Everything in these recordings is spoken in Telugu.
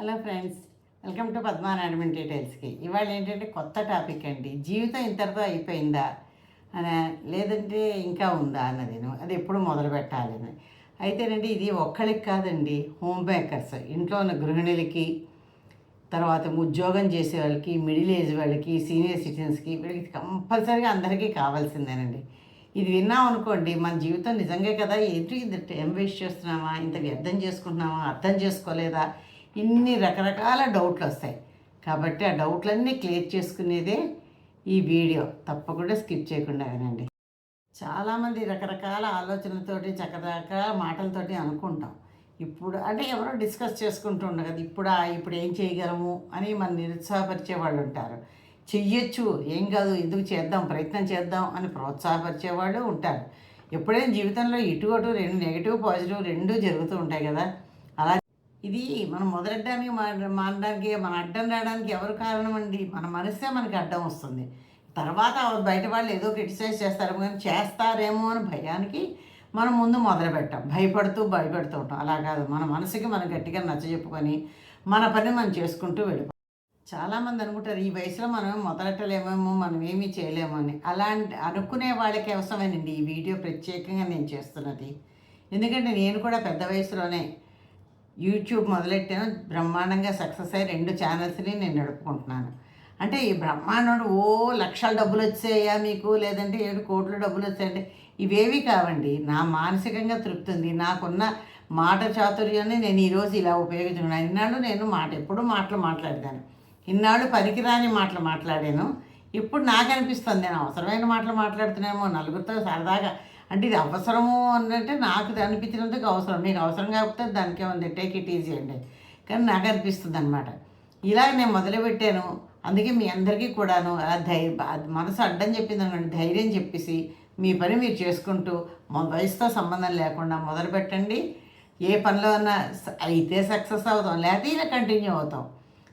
హలో ఫ్రెండ్స్ వెల్కమ్ టు పద్మానాడమెంట్ డీటెయిల్స్కి. ఇవాళ ఏంటంటే కొత్త టాపిక్ అండి. జీవితం ఇంతటితో అయిపోయిందా? అని లేదంటే ఇంకా ఉందా అన్నది అది ఎప్పుడు మొదలు పెట్టాలని అయితేనండి ఇది ఒక్కరికి కాదండి హోమ్ మేకర్స్. ఇంట్లో ఉన్న గృహిణులకి తర్వాత ఉద్యోగం చేసే వాళ్ళకి మిడిల్ ఏజ్ వాళ్ళకి సీనియర్ సిటిజన్స్కి వీళ్ళకి కంపల్సరీగా అందరికీ కావాల్సిందేనండి. ఇది విన్నాం అనుకోండి మన జీవితం నిజంగా కదా? ఏంటి ఇంత టైం వేస్ట్ చేస్తున్నామా? ఇంత వ్యర్థం చేసుకుంటున్నామా? అర్థం చేసుకోలేదా? ఇన్ని రకరకాల డౌట్లు వస్తాయి. కాబట్టి ఆ డౌట్లన్నీ క్లియర్ చేసుకునేదే ఈ వీడియో. తప్పకుండా స్కిప్ చేయకుండా వినండి. చాలామంది రకరకాల ఆలోచనలతోటి రకరకాల మాటలతోటి అనుకుంటాం. ఇప్పుడు అంటే ఎవరో డిస్కస్ చేసుకుంటూ ఉండరు కదా ఇప్పుడా ఇప్పుడు ఏం చేయగలము అని మన నిరుత్సాహపరిచే వాళ్ళు ఉంటారు. చెయ్యొచ్చు ఏం కాదు ఎందుకు చేద్దాం ప్రయత్నం చేద్దాం అని ప్రోత్సాహపరిచే వాళ్ళు ఉంటారు. ఎప్పుడైనా జీవితంలో ఇటు అటు రెండు నెగిటివ్ పాజిటివ్ రెండు జరుగుతూ ఉంటాయి కదా. ఇది మనం మొదలెట్టడానికి మారడానికి మానడానికి మన అడ్డం రావడానికి ఎవరు కారణం అండి? మన మనసే మనకి అడ్డం వస్తుంది. తర్వాత బయట వాళ్ళు ఏదో క్రిటిసైజ్ చేస్తారు కానీ చేస్తారేమో అని భయానికి మనం ముందు మొదలు పెట్టాం భయపడుతూ భయపడుతూ ఉంటాం. అలా కాదు. మన మనసుకి మనం గట్టిగా నచ్చ చెప్పుకొని మన పని మనం చేసుకుంటూ వెళ్ళిపోతాం. చాలామంది అనుకుంటారు ఈ వయసులో మనం మొదలెట్టలేమేమో మనం ఏమీ చేయలేము అని. అలాంటి అనుకునే వాళ్ళకి అవసరమేనండి ఈ వీడియో ప్రత్యేకంగా నేను చేస్తున్నది. ఎందుకంటే నేను కూడా పెద్ద వయసులోనే యూట్యూబ్ మొదలెట్టాను బ్రహ్మాండంగా సక్సెస్ అయ్యి రెండు ఛానల్స్ని నేను నడుపుకుంటున్నాను. అంటే ఈ బ్రహ్మాండం ఓ లక్షల డబ్బులు వచ్చాయా మీకు? లేదంటే ఏడు కోట్ల డబ్బులు వచ్చాయంటే ఇవేవి కావండి. నా మానసికంగా తృప్తి ఉంది. నాకున్న మాట చాతుర్యాన్ని నేను ఈరోజు ఇలా ఉపయోగించుకున్నాను. ఇన్నాళ్ళు నేను మాట ఎప్పుడూ మాటలు మాట్లాడతాను. ఇన్నాళ్ళు పనికిరాని మాటలు మాట్లాడాను. ఇప్పుడు నాకు అనిపిస్తుంది నేను అవసరమైన మాటలు మాట్లాడుతున్నామో నలుగురితో సరదాగా అంటే ఇది అవసరము అంటే నాకు అనిపించినందుకు అవసరం. మీకు అవసరం కాకపోతే దానికే ఉంది టేక్ ఇట్ ఈజీ అండి. కానీ నాకు అనిపిస్తుంది అనమాట ఇలా నేను మొదలుపెట్టాను. అందుకే మీ అందరికీ కూడాను ఆ ధైర్య మనసు అడ్డం చెప్పింది అనుకోండి ధైర్యం చెప్పేసి మీ పని మీరు చేసుకుంటూ వయసుతో సంబంధం లేకుండా మొదలు పెట్టండి ఏ పనిలో అన్నా అయితే సక్సెస్ అవుతాం. లేకపోతే ఇలా కంటిన్యూ అవుతాం.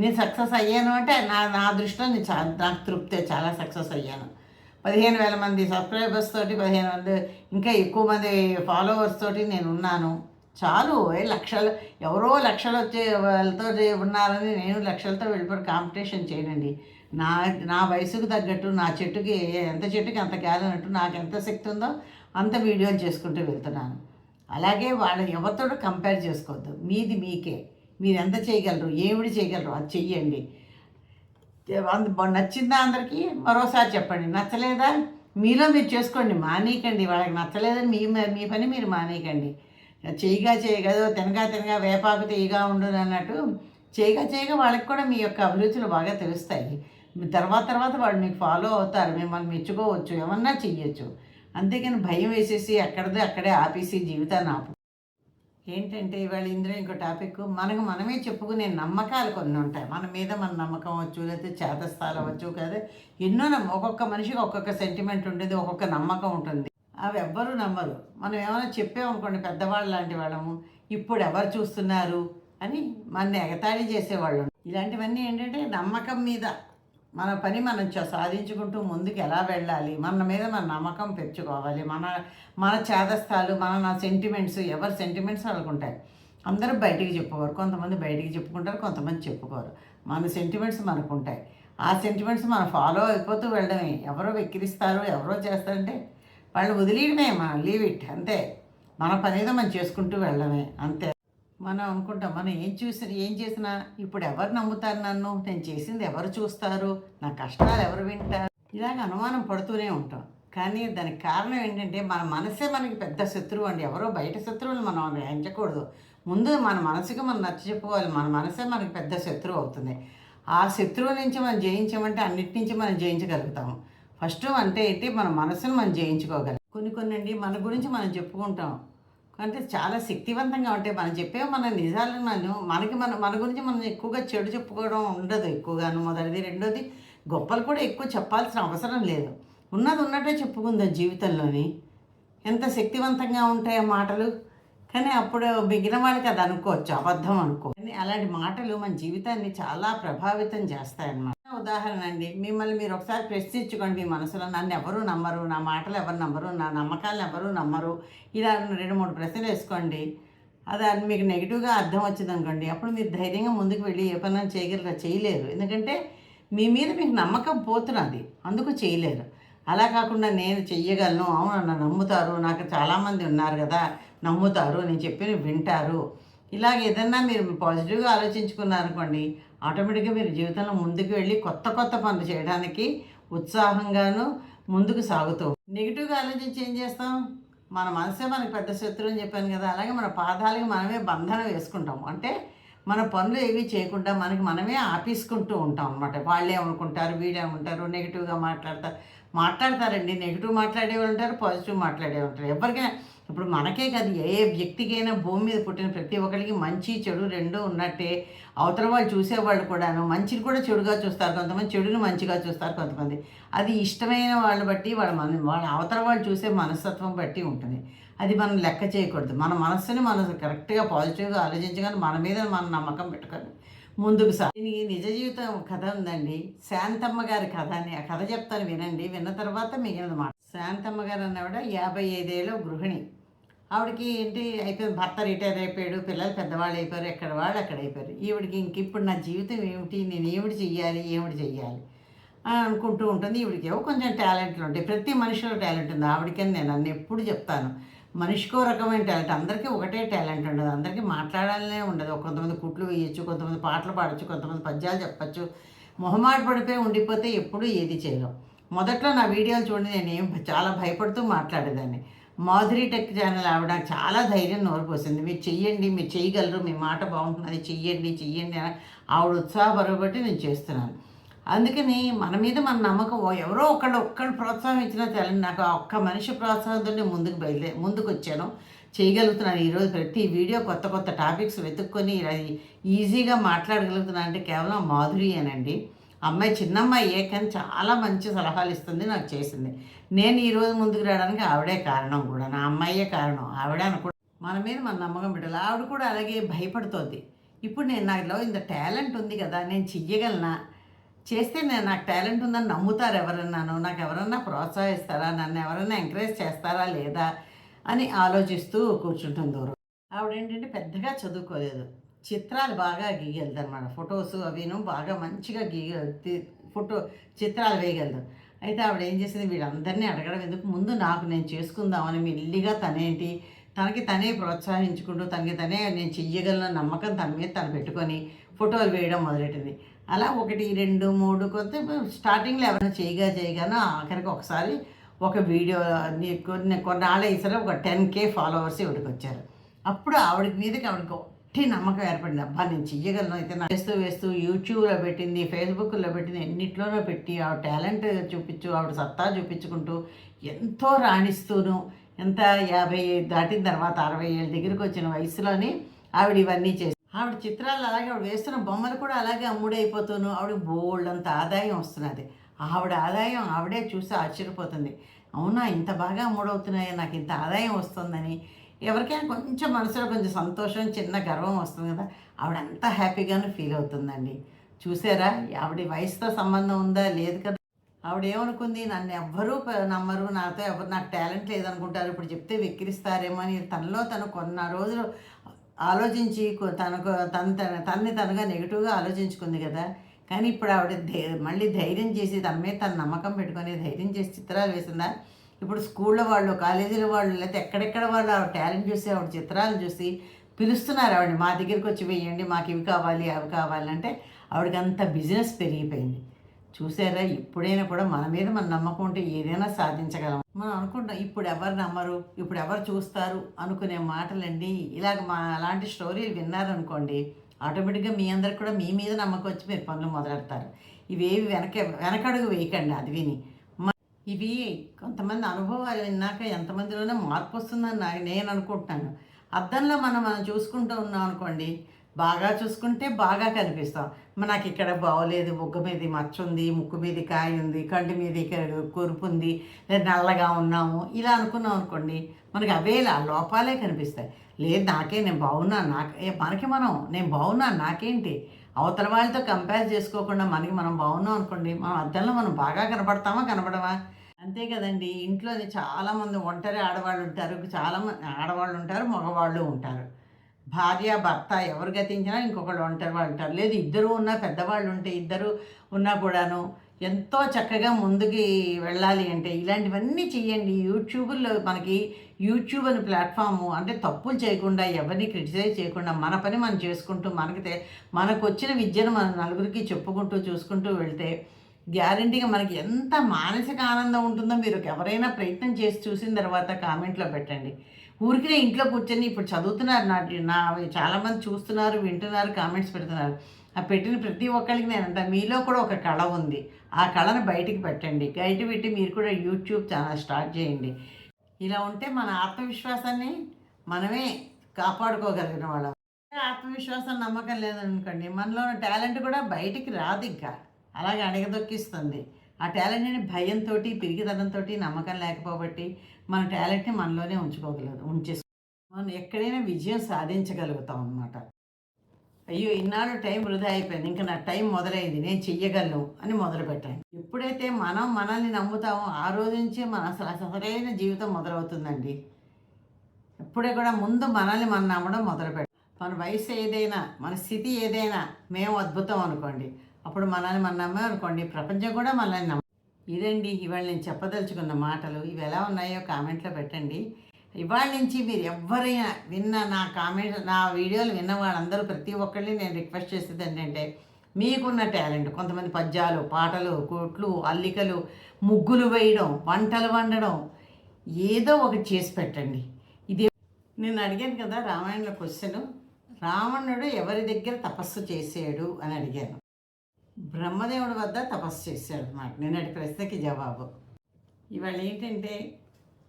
నేను సక్సెస్ అయ్యాను అంటే నా నా దృష్టిలో నేను చాలా నాకు తృప్తే చాలా సక్సెస్ అయ్యాను. పదిహేను వేల మంది సబ్స్క్రైబర్స్ తోటి పదిహేను మంది ఇంకా ఎక్కువ మంది ఫాలోవర్స్ తోటి నేను ఉన్నాను చాలు లక్షలు ఎవరో లక్షలు వచ్చే వాళ్ళతో ఉన్నారని నేను లక్షలతో వెళ్ళిపోయి కాంపిటీషన్ చేయనండి. నా నా వయసుకు తగ్గట్టు నా చెట్టుకి ఎంత చెట్టుకి అంత కాదన్నట్టు నాకు ఎంత శక్తి ఉందో అంత వీడియోలు చేసుకుంటూ వెళ్తున్నాను. అలాగే వాళ్ళు ఎవరితో కంపేర్ చేసుకోవద్దు. మీది మీకే. మీరు ఎంత చేయగలరు? ఏమిటి చేయగలరు? అది చెయ్యండి. నచ్చిందా అందరికీ? మరోసారి చెప్పండి. నచ్చలేదా? మీలో మీరు చేసుకోండి. మానేయకండి. వాళ్ళకి నచ్చలేదని మీ మీ పని మీరు మానేయకండి. చేయగా చేయగదో తినగా తినగా వేపాకు తీయగా ఉండదు అన్నట్టు చేయగా చేయగా వాళ్ళకి కూడా మీ యొక్క అభిరుచులు బాగా తెలుస్తాయి. తర్వాత తర్వాత వాళ్ళు మీకు ఫాలో అవుతారు. మిమ్మల్ని మెచ్చుకోవచ్చు. ఏమన్నా చెయ్యొచ్చు. అంతేకాని భయం వేసేసి అక్కడదే అక్కడే ఆపేసి జీవితాన్ని ఆపు ఏంటంటే ఇవాళ ఇందులో ఇంకో టాపిక్ మనకు మనమే చెప్పుకునే నమ్మకాలు కొన్ని ఉంటాయి. మన మీద మన నమ్మకం అవ్వచ్చు లేకపోతే చేతస్థాలు అవ్వచ్చు కదా ఎన్నో నమ్మ ఒక్కొక్క మనిషికి ఒక్కొక్క సెంటిమెంట్ ఉంటుంది ఒక్కొక్క నమ్మకం ఉంటుంది. అవి ఎవ్వరూ నమ్మరు. మనం ఏమైనా చెప్పామనుకోండి పెద్దవాళ్ళు లాంటి వాళ్ళము ఇప్పుడు ఎవరు చూస్తున్నారు? అని మన ఎగతాళి చేసేవాళ్ళు. ఇలాంటివన్నీ ఏంటంటే నమ్మకం మీద మన పని మనం చ- సాధించుకుంటూ ముందుకు ఎలా వెళ్ళాలి? మన మీద మన నమ్మకం పెంచుకోవాలి. మన మన చేదస్థాలు మన నా సెంటిమెంట్స్ ఎవరి సెంటిమెంట్స్ వాళ్ళకు ఉంటాయి అందరూ బయటికి చెప్పుకోరు. కొంతమంది బయటికి చెప్పుకుంటారు కొంతమంది చెప్పుకోరు. మన సెంటిమెంట్స్ మనకు ఉంటాయి ఆ సెంటిమెంట్స్ మనం ఫాలో అయిపోతూ వెళ్ళడమే. ఎవరో వెక్కిరిస్తారు ఎవరో చేస్తారంటే వాళ్ళు వదిలేయడమే మనం లీవ్ ఇట్ అంతే. మన పని ఏదో మనం చేసుకుంటూ వెళ్ళడమే. అంతే. మనం అనుకుంటాం మనం ఏం చూసి ఏం చేసినా ఇప్పుడు ఎవరు నమ్ముతారు నన్ను? నేను చేసింది ఎవరు చూస్తారు? నా కష్టాలు ఎవరు వింటారు? ఇలాగ అనుమానం పడుతూనే ఉంటాం. కానీ దానికి కారణం ఏంటంటే మన మనసే మనకి పెద్ద శత్రువు అండి. ఎవరో బయట శత్రువులు మనం ఎంచకూడదు ముందు మన మనసుకి మనం నచ్చ చెప్పుకోవాలి. మన మనసే మనకి పెద్ద శత్రువు అవుతుంది. ఆ శత్రువు నుంచి మనం జయించమంటే అన్నిటి నుంచి మనం జయించగలుగుతాము. ఫస్ట్ అంటే ఏంటి? మన మనసును మనం జయించుకోగలం. కొన్ని కొన్ని అండి మన గురించి మనం చెప్పుకుంటాం. అంటే చాలా శక్తివంతంగా ఉంటాయి మనం చెప్పే మన నిజాలు మనకి మన మన గురించి మనం ఎక్కువగా చెడు చెప్పుకోవడం ఉండదు ఎక్కువగాను. మొదటిది. రెండోది గొప్పలు కూడా ఎక్కువ చెప్పాల్సిన అవసరం లేదు. ఉన్నది ఉన్నట్టే చెప్పుకుందాం జీవితంలోని. ఎంత శక్తివంతంగా ఉంటాయి ఆ మాటలు. కానీ అప్పుడు మిగిలిన వాళ్ళకి అది అనుకోవచ్చు అబద్ధం అనుకో. కానీ అలాంటి మాటలు మన జీవితాన్ని చాలా ప్రభావితం చేస్తాయన్నమాట. ఉదాహరణ అండి. మిమ్మల్ని మీరు ఒకసారి ప్రశ్నించుకోండి మీ మనసులో. నన్ను ఎవరు నమ్మరు? నా మాటలు ఎవరు నమ్మరు? నా నమ్మకాలను ఎవరు నమ్మరు? ఇలా రెండు మూడు ప్రశ్నలు వేసుకోండి. అది అది మీకు నెగిటివ్గా అర్థం వచ్చింది అనుకోండి. అప్పుడు మీరు ధైర్యంగా ముందుకు వెళ్ళి ఏ పని చేయగలరా? చేయలేరు. ఎందుకంటే మీ మీద మీకు నమ్మకం పోతున్నది అందుకు చేయలేరు. అలా కాకుండా నేను చెయ్యగలను. అవును నన్ను నమ్ముతారు. నాకు చాలామంది ఉన్నారు కదా. నమ్ముతారు. నేను చెప్పిన వింటారు. ఇలాగ ఏదన్నా మీరు పాజిటివ్గా ఆలోచించుకున్నారనుకోండి ఆటోమేటిక్గా మీరు జీవితంలో ముందుకు వెళ్ళి కొత్త కొత్త పనులు చేయడానికి ఉత్సాహంగాను ముందుకు సాగుతూ నెగిటివ్గా ఆలోచించి ఏం చేస్తాం? మన మనసే మనకి పెద్ద శత్రువు అని చెప్పాను కదా అలాగే మన పాదాలకి మనమే బంధనం వేసుకుంటాం అంటే మన పనులు ఏవి చేయకుండా మనకి మనమే ఆపేసుకుంటూ ఉంటాం అనమాట వాళ్ళు ఏమనుకుంటారు వీళ్ళు నెగిటివ్గా మాట్లాడతారు. మాట్లాడతారండి నెగిటివ్ మాట్లాడేవాళ్ళు ఉంటారు పాజిటివ్ మాట్లాడేవాళ్ళు ఉంటారు. ఎవరికైనా ఇప్పుడు మనకే కాదు ఏ వ్యక్తికైనా భూమి మీద పుట్టిన ప్రతి ఒక్కరికి మంచి చెడు రెండూ ఉన్నట్టే. అవతల వాళ్ళు చూసేవాళ్ళు కూడాను మంచిని కూడా చెడుగా చూస్తారు కొంతమంది చెడుని మంచిగా చూస్తారు కొంతమంది. అది ఇష్టమైన వాళ్ళని బట్టి వాళ్ళ మన వాళ్ళ అవతల వాళ్ళు చూసే మనస్తత్వం బట్టి ఉంటుంది. అది మనం లెక్క చేయకూడదు. మన మనస్సుని మనం కరెక్ట్గా పాజిటివ్గా ఆలోచించగానే మన మీద మన నమ్మకం పెట్టుకొని ముందుకు సా దీనికి నిజ జీవితం కథ ఉందండి. శాంతమ్మ గారి కథ అని ఆ కథ చెప్తాను వినండి. విన్న తర్వాత మిగిలిన మాట. శాంతమ్మ గారు అన్నవిడ యాభై ఐదేళ్ళ గృహిణి. ఆవిడకి ఏంటి అయిపోయింది భర్త రిటైర్ అయిపోయాడు పిల్లలు పెద్దవాళ్ళు అయిపోయారు ఎక్కడ వాళ్ళు అక్కడ అయిపోయారు. ఈవిడికి ఇంక ఇప్పుడు నా జీవితం ఏమిటి నేను ఏమిటి చెయ్యాలి ఏమిటి చెయ్యాలి అనుకుంటూ ఉంటుంది. ఈవిడికి ఏవో కొంచెం టాలెంట్లు ఉంటాయి. ప్రతి మనిషిలో టాలెంట్ ఉంది. ఆవిడకని నేను అన్ని ఎప్పుడు చెప్తాను. మనిషికో రకమైన టాలెంట్. అందరికీ ఒకటే టాలెంట్ ఉండదు. అందరికీ మాట్లాడాలనే ఉండదు. కొంతమంది కుట్లు వేయచ్చు కొంతమంది పాటలు పాడచ్చు కొంతమంది పద్యాలు చెప్పచ్చు. మొహమాట పడిపోయి ఉండిపోతే ఎప్పుడూ ఏది చేయలేం. మొదట్లో నా వీడియోలు చూడండి నేను ఏం చాలా భయపడుతూ మాట్లాడేదాన్ని. మాధురి టెక్ ఛానల్ ఆవిడ చాలా ధైర్యం నోరిపోసింది. మీరు చెయ్యండి మీరు చేయగలరు మీ మాట బాగుంటుంది చెయ్యండి చెయ్యండి అని ఆవిడ ఉత్సాహపరబట్టి నేను చేస్తున్నాను. అందుకని మన మీద మన నమ్మకం ఎవరో ఒకళ్ళు ఒక్కళ్ళు ప్రోత్సాహం ఇచ్చినా తెలియదు నాకు ఒక్క మనిషి ప్రోత్సాహంతోనే ముందుకు బయలుదే ముందుకు వచ్చాను చేయగలుగుతున్నాను ఈరోజు ప్రతి వీడియో కొత్త కొత్త టాపిక్స్ వెతుక్కొని అది ఈజీగా మాట్లాడగలుగుతున్నాను అంటే కేవలం మాధురి అనండి అమ్మాయి చిన్నమ్మాయి కానీ చాలా మంచి సలహాలు ఇస్తుంది నాకు చేసింది. నేను ఈరోజు ముందుకు రావడానికి ఆవిడే కారణం కూడా నా అమ్మాయే కారణం. ఆవిడ అనుకో మన మీద మన నమ్మకం పెట్టాలి. ఆవిడ కూడా అలాగే భయపడుతోంది. ఇప్పుడు నేను నాలో ఇంత టాలెంట్ ఉంది కదా నేను చెయ్యగలనా? చేస్తే నేను నాకు టాలెంట్ ఉందని నమ్ముతారు ఎవరన్నాను? నాకు ఎవరన్నా ప్రోత్సహిస్తారా? నన్ను ఎవరన్నా ఎంకరేజ్ చేస్తారా లేదా అని ఆలోచిస్తూ కూర్చుంటుంది దూరం. ఆవిడ ఏంటంటే పెద్దగా చదువుకోలేదు. చిత్రాలు బాగా గీయగలదు అనమాట ఫొటోస్ అవిను బాగా మంచిగా గీయ ఫోటో చిత్రాలు వేయగలదు. అయితే ఆవిడ ఏం చేసింది? వీళ్ళందరినీ అడగడం ఎందుకు? ముందు నాకు నేను చేసుకుందామని మెల్లిగా తనేంటి తనకి తనే ప్రోత్సహించుకుంటూ తనకి తనే నేను చెయ్యగలన నమ్మకం తన మీద తను పెట్టుకొని ఫోటోలు వేయడం మొదలెట్టింది. అలా ఒకటి రెండు మూడు కొత్త స్టార్టింగ్లో ఎవరైనా చేయగా చేయగానో ఆఖరికి ఒకసారి ఒక వీడియో కొన్ని కొన్నాళ్ళ ఇసరే ఒక టెన్ కే ఫాలోవర్స్ ఇవిడికి వచ్చారు. అప్పుడు ఆవిడ మీదకి ఆవిడకి గట్టి నమ్మకం ఏర్పడింది. అబ్బా నేను చెయ్యగలను. అయితే నా వేస్తూ వేస్తూ యూట్యూబ్లో పెట్టింది ఫేస్బుక్లో పెట్టింది ఎన్నిట్లోనో పెట్టి ఆవిడ టాలెంట్ చూపించు ఆవిడ సత్తా చూపించుకుంటూ ఎంతో రాణిస్తూను. ఎంత యాభై దాటిన తర్వాత అరవై ఏళ్ళ దగ్గరికి వచ్చిన వయసులోని ఆవిడ ఇవన్నీ చేసి ఆవిడ చిత్రాలు అలాగే ఆవిడ వేస్తున్న బొమ్మలు కూడా అలాగే అమ్ముడైపోతూను. ఆవిడ బోల్డ్ అంత ఆదాయం వస్తున్నది. ఆవిడ ఆదాయం ఆవిడే చూసి ఆశ్చర్యపోతుంది. అవునా ఇంత బాగా అమ్ముడవుతున్నాయి నాకు ఇంత ఆదాయం వస్తుందని. ఎవరికైనా కొంచెం మనసులో కొంచెం సంతోషం చిన్న గర్వం వస్తుంది కదా ఆవిడ అంత హ్యాపీగానే ఫీల్ అవుతుందండి. చూసారా? ఆవిడ వయసుతో సంబంధం ఉందా? లేదు కదా. ఆవిడ ఏమనుకుంది నన్ను ఎవ్వరూ నమ్మరు. నాతో ఎవరు నాకు టాలెంట్ లేదనుకుంటారు. ఇప్పుడు చెప్తే వెక్కిరిస్తారేమో అని తనలో తను కొన్న రోజులు ఆలోచించి తనకు తన తన తన్ని తనుగా నెగిటివ్గా ఆలోచించుకుంది కదా. కానీ ఇప్పుడు ఆవిడ మళ్ళీ ధైర్యం చేసి తన మీద తన నమ్మకం పెట్టుకొని ధైర్యం చేసి చిత్రాలు వేసిందా? ఇప్పుడు స్కూల్లో వాళ్ళు కాలేజీల వాళ్ళు లేకపోతే ఎక్కడెక్కడ వాళ్ళు ఆవిడ టాలెంట్ చూసి ఆవిడ చిత్రాలు చూసి పిలుస్తున్నారు ఆవిడ. మా దగ్గరికి వచ్చి వేయండి మాకు ఇవి కావాలి అవి కావాలంటే ఆవిడకి అంత బిజినెస్ పెరిగిపోయింది. చూసారా? ఇప్పుడైనా కూడా మన మీద మన నమ్మకం ఉంటే ఏదైనా సాధించగలం. మనం అనుకుంటాం ఇప్పుడు ఎవరు నమ్మరు ఇప్పుడు ఎవరు చూస్తారు అనుకునే మాటలండి. ఇలాగ మా అలాంటి స్టోరీలు విన్నారనుకోండి ఆటోమేటిక్గా మీ అందరికి కూడా మీ మీద నమ్మకం వచ్చి మీరు పనులు మొదలెడతారు. ఇవేవి వెనక వెనకడుగు వేయకండి అది విని. ఇవి కొంతమంది అనుభవాలు విన్నాక ఎంతమందిలోనే మార్పు వస్తుందని నేను అనుకుంటున్నాను. అద్దంలో మనం మనం చూసుకుంటూ ఉన్నాం అనుకోండి బాగా చూసుకుంటే బాగా కనిపిస్తాం. మనకి నాకు ఇక్కడ బాగోలేదు ముగ్గు మీద మచ్చ ఉంది ముక్కు మీద కాయ ఉంది కంటి మీద ఇక్కడ కురుపు ఉంది లేదా నల్లగా ఉన్నాము ఇలా అనుకున్నాం అనుకోండి మనకి అవేలా లోపాలే కనిపిస్తాయి. లేదు నాకే నేను బాగున్నాను నాకు మనకి మనం నేను బాగున్నాను నాకేంటి? అవతల వాళ్ళతో కంపేర్ చేసుకోకుండా మనకి మనం బాగున్నాం అనుకోండి మనం అద్దంలో మనం బాగా కనపడతామా కనపడమా? అంతే కదండి. ఇంట్లో చాలామంది ఒంటరి ఆడవాళ్ళు ఉంటారు చాలామంది ఆడవాళ్ళు ఉంటారు మగవాళ్ళు ఉంటారు. భార్య భర్త ఎవరు గతించినా ఇంకొకళ్ళు ఒంటరి వాళ్ళు ఉంటారు. లేదు ఇద్దరు ఉన్నా పెద్దవాళ్ళు ఉంటే ఇద్దరు ఉన్నా కూడాను ఎంతో చక్కగా ముందుకి వెళ్ళాలి అంటే ఇలాంటివన్నీ చేయండి యూట్యూబ్లో మనకి యూట్యూబ్ అనే ప్లాట్ఫాము అంటే తప్పులు చేయకుండా ఎవరిని క్రిటిసైజ్ చేయకుండా మన పని మనం చేసుకుంటూ మనకి తె- మనకు వచ్చిన విద్యను మనం నలుగురికి చెప్పుకుంటూ చూసుకుంటూ వెళ్తే గ్యారంటీగా మనకి ఎంత మానసిక ఆనందం ఉంటుందో మీరు ఎవరైనా ప్రయత్నం చేసి చూసిన తర్వాత కామెంట్లో పెట్టండి. ఊరికినే ఇంట్లో కూర్చొని ఇప్పుడు చదువుతున్నారు నా నా చాలామంది చూస్తున్నారు వింటున్నారు కామెంట్స్ పెడుతున్నారు. ఆ పెట్టిన ప్రతి ఒక్కరికి నేను అంట మీలో కూడా ఒక కళ ఉంది. ఆ కళను బయటికి పెట్టండి. బయట పెట్టి మీరు కూడా యూట్యూబ్ ఛానల్ స్టార్ట్ చేయండి. ఇలా ఉంటే మన ఆత్మవిశ్వాసాన్ని మనమే కాపాడుకోగలిగిన వాళ్ళం. ఆత్మవిశ్వాసం నమ్మకం లేదనుకోండి మనలో ఉన్న టాలెంట్ కూడా బయటికి రాదు ఇంకా. అలాగే అణగదొక్కిస్తుంది. ఆ టాలెంట్ని భయంతో పిరిగితనంతో నమ్మకం లేకపోబట్టి మన టాలెంట్ని మనలోనే ఉంచుకోగలదు ఉంచేసుకో మనం ఎక్కడైనా విజయం సాధించగలుగుతాం అన్నమాట. అయ్యో ఇన్నాళ్ళు టైం వృధా అయిపోయింది. ఇంకా నా టైం మొదలైంది. నేను చెయ్యగలను అని మొదలు పెట్టాను ఎప్పుడైతే మనం మనల్ని నమ్ముతామో ఆ రోజు నుంచే మన అసలు అసలైన జీవితం మొదలవుతుందండి. ఎప్పుడే కూడా ముందు మనల్ని మనం నమ్మడం మొదలు పెట్టాలి మన వయసు ఏదైనా మన స్థితి ఏదైనా మేము అద్భుతం అనుకోండి. అప్పుడు మనల్ని మనం నమ్మే అనుకోండి. ప్రపంచం కూడా మనల్ని నమ్మ ఇదండి ఇవాళ నేను చెప్పదలుచుకున్న మాటలు. ఇవి ఎలా ఉన్నాయో కామెంట్లో పెట్టండి. ఇవాళ నుంచి మీరు ఎవరైనా విన్న నా కామెంట్ నా వీడియోలు విన్న వాళ్ళందరూ ప్రతి ఒక్కరిని నేను రిక్వెస్ట్ చేసేది ఏంటంటే మీకున్న టాలెంట్ కొంతమంది పద్యాలు పాటలు కోట్లు అల్లికలు ముగ్గులు వేయడం వంటలు వండడం ఏదో ఒకటి చేసి పెట్టండి. ఇది నేను అడిగాను కదా రామాయణంలో క్వశ్చన్ రావణుడు ఎవరి దగ్గర తపస్సు చేసాడు అని అడిగాను. బ్రహ్మదేవుడి వద్ద తపస్సు చేశాడు అన్నమాట. నిన్నటి ప్రశ్నకి జవాబు. ఇవాళ ఏంటంటే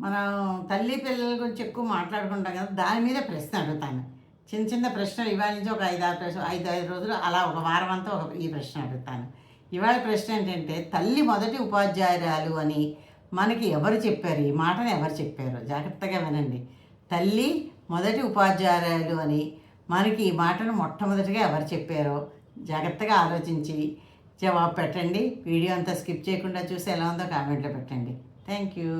మనం తల్లి పిల్లల గురించి ఎక్కువ మాట్లాడుకుంటాం కదా దాని మీద ప్రశ్న అడుగుతాను. చిన్న చిన్న ప్రశ్నలు ఇవాళ నుంచి ఒక ఐదు ఆరు ప్రశ్న ఐదు ఐదు రోజులు అలా ఒక వారం అంతా ఒక ఈ ప్రశ్న అడుగుతాను. ఇవాళ ప్రశ్న ఏంటంటే తల్లి మొదటి ఉపాధ్యాయురాలు అని మనకి ఎవరు చెప్పారు? ఈ మాటను ఎవరు చెప్పారు? జాగ్రత్తగా వినండి. తల్లి మొదటి ఉపాధ్యాయురాలు అని మనకి ఈ మాటను మొట్టమొదటిగా ఎవరు చెప్పారో జాగ్రత్తగా ఆలోచించి జవాబు పెట్టండి. వీడియో అంతా స్కిప్ చేయకుండా చూసి ఎలా ఉందో కామెంట్లో పెట్టండి. Thank you.